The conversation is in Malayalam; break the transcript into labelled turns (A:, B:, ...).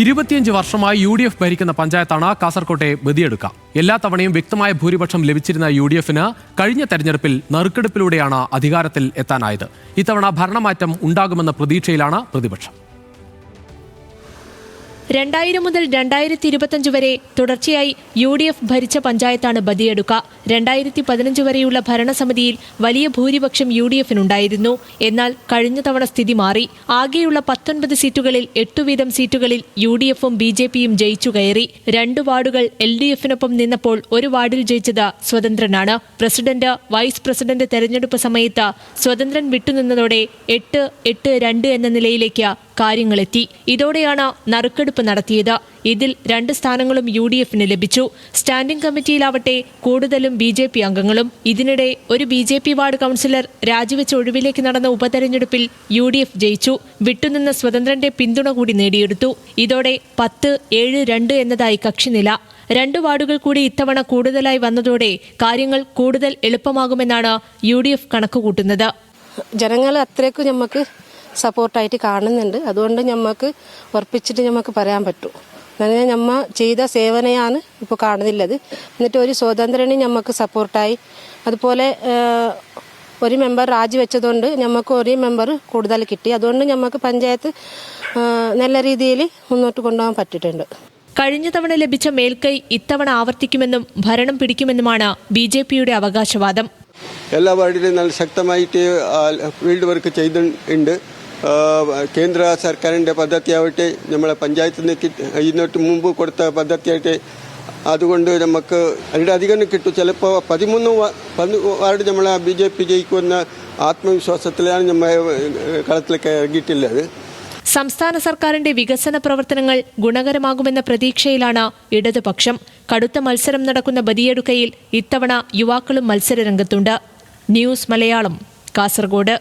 A: ഇരുപത്തിയഞ്ച് വർഷമായി യു ഡി എഫ് ഭരിക്കുന്ന പഞ്ചായത്താണ് കാസർകോട്ടെ ബദിയെടുക്ക എല്ലാ തവണയും വ്യക്തമായ ഭൂരിപക്ഷം ലഭിച്ചിരുന്ന യു ഡി എഫിന് കഴിഞ്ഞ തെരഞ്ഞെടുപ്പിൽ നറുക്കെടുപ്പിലൂടെയാണ് അധികാരത്തിൽ എത്താനായത്. ഇത്തവണ ഭരണമാറ്റം ഉണ്ടാകുമെന്ന പ്രതീക്ഷയിലാണ് പ്രതിപക്ഷം.
B: രണ്ടായിരം മുതൽ രണ്ടായിരത്തി ഇരുപത്തഞ്ച് വരെ തുടർച്ചയായി യു ഡി എഫ് ഭരിച്ച പഞ്ചായത്താണ് ബദിയെടുക്ക. രണ്ടായിരത്തി പതിനഞ്ച് വരെയുള്ള ഭരണസമിതിയിൽ വലിയ ഭൂരിപക്ഷം യു ഡി എഫിനുണ്ടായിരുന്നു. എന്നാൽ കഴിഞ്ഞ തവണ സ്ഥിതി മാറി. ആകെയുള്ള പത്തൊൻപത് സീറ്റുകളിൽ എട്ടു വീതം സീറ്റുകളിൽ യു ഡി എഫും ബി ജെ പിയും ജയിച്ചു കയറി. രണ്ട് വാർഡുകൾ എൽ ഡി എഫിനൊപ്പം നിന്നപ്പോൾ ഒരു വാർഡിൽ ജയിച്ചത് സ്വതന്ത്രനാണ്. പ്രസിഡന്റ് വൈസ് പ്രസിഡന്റ് തെരഞ്ഞെടുപ്പ് സമയത്ത് സ്വതന്ത്രൻ വിട്ടുനിന്നതോടെ എട്ട് എട്ട് രണ്ട് എന്ന നിലയിലേക്ക് കാര്യങ്ങളെത്തി. ഇതോടെയാണ് നറുക്കെടുപ്പ് നടത്തിയത്. ഇതിൽ രണ്ട് സ്ഥാനങ്ങളും യു ഡി എഫിന് ലഭിച്ചു. സ്റ്റാൻഡിംഗ് കമ്മിറ്റിയിലാവട്ടെ കൂടുതലും ബി ജെ പി അംഗങ്ങളും. ഇതിനിടെ ഒരു B J P ward councillor രാജിവെച്ച് ഒഴിവിലേക്ക് നടന്ന ഉപതെരഞ്ഞെടുപ്പിൽ യു ഡി എഫ് ജയിച്ചു. വിട്ടുനിന്ന സ്വതന്ത്രന്റെ പിന്തുണ കൂടി നേടിയെടുത്തു. ഇതോടെ പത്ത് ഏഴ് രണ്ട് എന്നതായി കക്ഷിനില. രണ്ട് വാർഡുകൾ കൂടി ഇത്തവണ കൂടുതലായി വന്നതോടെ കാര്യങ്ങൾ കൂടുതൽ എളുപ്പമാകുമെന്നാണ് യു ഡി എഫ് കണക്കുകൂട്ടുന്നത്.
C: ജനങ്ങൾ അത്രയ്ക്കും നമുക്ക് സപ്പോർട്ടായിട്ട് കാണുന്നുണ്ട്. അതുകൊണ്ട് ഞമ്മക്ക് ഉറപ്പിച്ചിട്ട് ഞമ്മക്ക് പറയാൻ പറ്റൂ. അങ്ങനെ ഞമ്മ ചെയ്ത സേവനയാണ് ഇപ്പോൾ കാണുന്നില്ലത്. എന്നിട്ട് ഒരു സ്വതന്ത്രന് ഞമ്മക്ക് സപ്പോർട്ടായി. അതുപോലെ ഒരു മെമ്പർ രാജിവെച്ചതുകൊണ്ട് ഞമ്മക്ക് ഒരു മെമ്പർ കൂടുതൽ കിട്ടി. അതുകൊണ്ട് ഞമ്മക്ക് പഞ്ചായത്ത് നല്ല രീതിയിൽ മുന്നോട്ട് കൊണ്ടുപോകാൻ പറ്റിയിട്ടുണ്ട്.
B: കഴിഞ്ഞ തവണ ലഭിച്ച മേൽക്കൈ ഇത്തവണ ആവർത്തിക്കുമെന്നും ഭരണം പിടിക്കുമെന്നുമാണ് ബി ജെ പിയുടെ അവകാശവാദം.
D: എല്ലാ വാർഡിലും നല്ല ശക്തമായിട്ട് ഫീൽഡ് വർക്ക് ചെയ്തിട്ടുണ്ട്. കേന്ദ്ര സർക്കാരിന്റെ പദ്ധതിയാവട്ടെ നമ്മളെ പഞ്ചായത്തിൽ നിന്ന് ഇതിനോട്ട് മുമ്പ് കൊടുത്ത പദ്ധതിയായിട്ട് അതുകൊണ്ട് നമുക്ക് അതിന്റെ അധികം കിട്ടും. ചിലപ്പോൾ പതിമൂന്ന് വാർഡ് നമ്മളെ ബി ജെ പി ജയിക്കുമെന്ന ആത്മവിശ്വാസത്തിലാണ് നമ്മൾ കളത്തിലേക്ക് ഇറങ്ങിയിട്ടുള്ളത്.
B: സംസ്ഥാന സർക്കാരിന്റെ വികസന പ്രവർത്തനങ്ങൾ ഗുണകരമാകുമെന്ന പ്രതീക്ഷയിലാണ് ഇടതുപക്ഷം. കടുത്ത മത്സരം നടക്കുന്ന ബദിയെടുക്കയിൽ ഇത്തവണ യുവാക്കളും മത്സരരംഗത്തുണ്ട്. ന്യൂസ് മലയാളം കാസർഗോഡ്.